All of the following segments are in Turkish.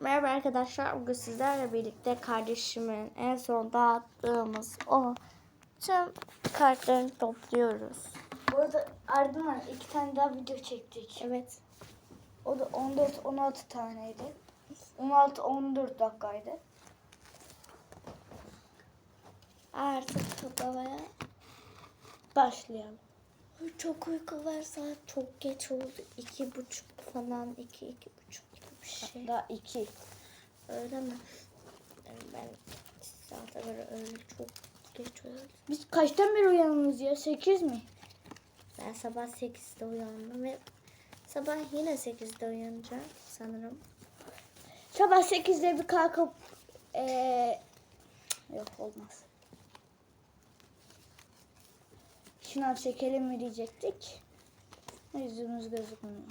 Merhaba arkadaşlar. Bugün sizlerle birlikte kardeşimin en son dağıttığımız o tüm kartlarını topluyoruz. Bu arada ardından iki tane daha video çektik. Evet. O da 14-16 taneydi. 16-14 dakikaydı. Artık toplamaya Başlayalım. Ay, çok uyku var saat çok geç oldu. İki buçuk falan. iki iki buçuk Daha 2. Öyle mi? Yani ben saate göre öyle çok geç oldu. Biz kaçtan beri uyanıyoruz ya? 8 mi? Ben sabah 8'de uyandım ve sabah yine 8'de uyanacağım sanırım. Sabah 8'de bir kalkıp ee, yok olmaz. Şınav çekelim mi diyecektik. Yüzümüz gözükmüyor.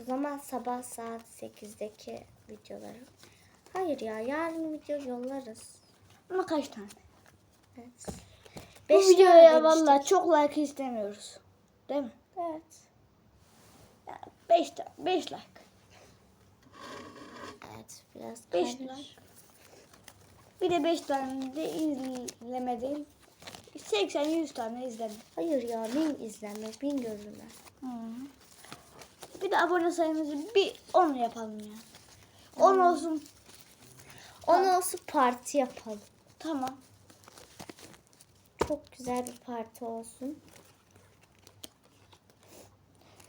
O zaman sabah saat 8'deki videoları. Hayır ya yarın video yollarız. Ama kaç tane? Evet. Bu Beş videoya tane valla çok like istemiyoruz. Değil mi? Evet. 5 5 like. Evet biraz Beş karış. like. Bir de 5 tane de izleme değil. 80-100 tane izleme. Hayır ya bin izlenme bin görülme. Bir de abone sayımızı bir 10 yapalım ya. 10 olsun. Onu olsun parti yapalım. Tamam. Çok güzel bir parti olsun.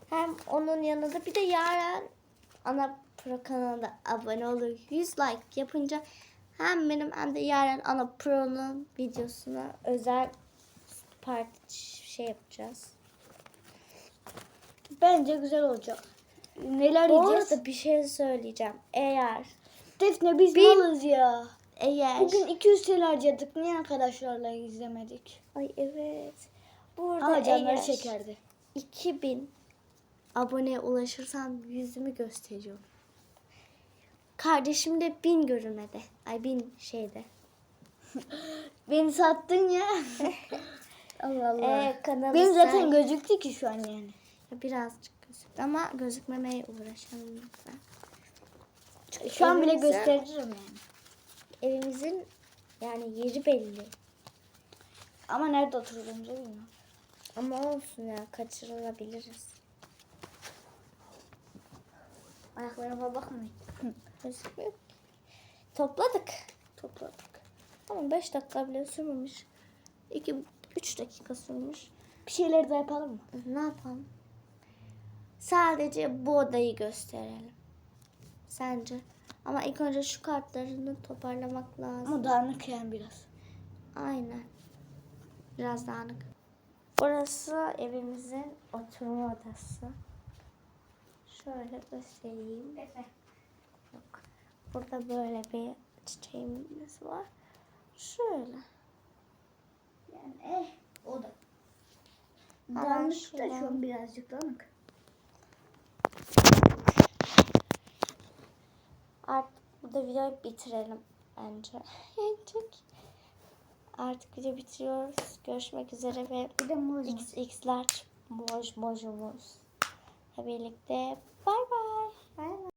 Hem onun yanında bir de yarın ana pro kanalına abone olur. 100 like yapınca hem benim hem de yarın ana pro'nun videosuna özel parti şey yapacağız. Bence güzel olacak. Neler Bu yiyeceğiz? arada bir şey söyleyeceğim. Eğer Defne biz Bir- malız ya. eğer Bugün 200 TL harcadık. Niye arkadaşlarla izlemedik? ay evet. Burada Ama canları eğer çekerdi. 2000 aboneye ulaşırsam yüzümü gösteriyorum. Kardeşim de 1000 görülmede. Ay 1000 şeyde. Beni sattın ya. Allah Allah. Ee, Benim zaten gözüktü ki şu an yani. Birazcık gözüktü ama gözükmemeye uğraşalım lütfen. Çünkü Şu an bile evimizin- gösteririm yani. Evimizin yani yeri belli. Ama nerede oturduğumuzu bilmiyorum. Ama olsun ya kaçırılabiliriz. Ayaklarıma bakmayın. Gözükmüyor ki. Topladık. Topladık. Ama 5 dakika bile sürmemiş. 2 3 dakika sürmüş. Bir şeyler de yapalım mı? Ne yapalım? Sadece bu odayı gösterelim. Sence? Ama ilk önce şu kartlarını toparlamak lazım. Ama dağınık yani biraz. Aynen. Biraz dağınık. Burası evimizin oturma odası. Şöyle göstereyim. Yok. Burada böyle bir çiçeğimiz var. Şöyle. Yani eh o da. Dağınık da şu an birazcık dağınık. Artık burada videoyu bitirelim bence. Çek. Artık video bitiriyoruz. Görüşmek üzere ve Bir de muz. XX'ler moj mojumuz. birlikte bay bay. Bay bay.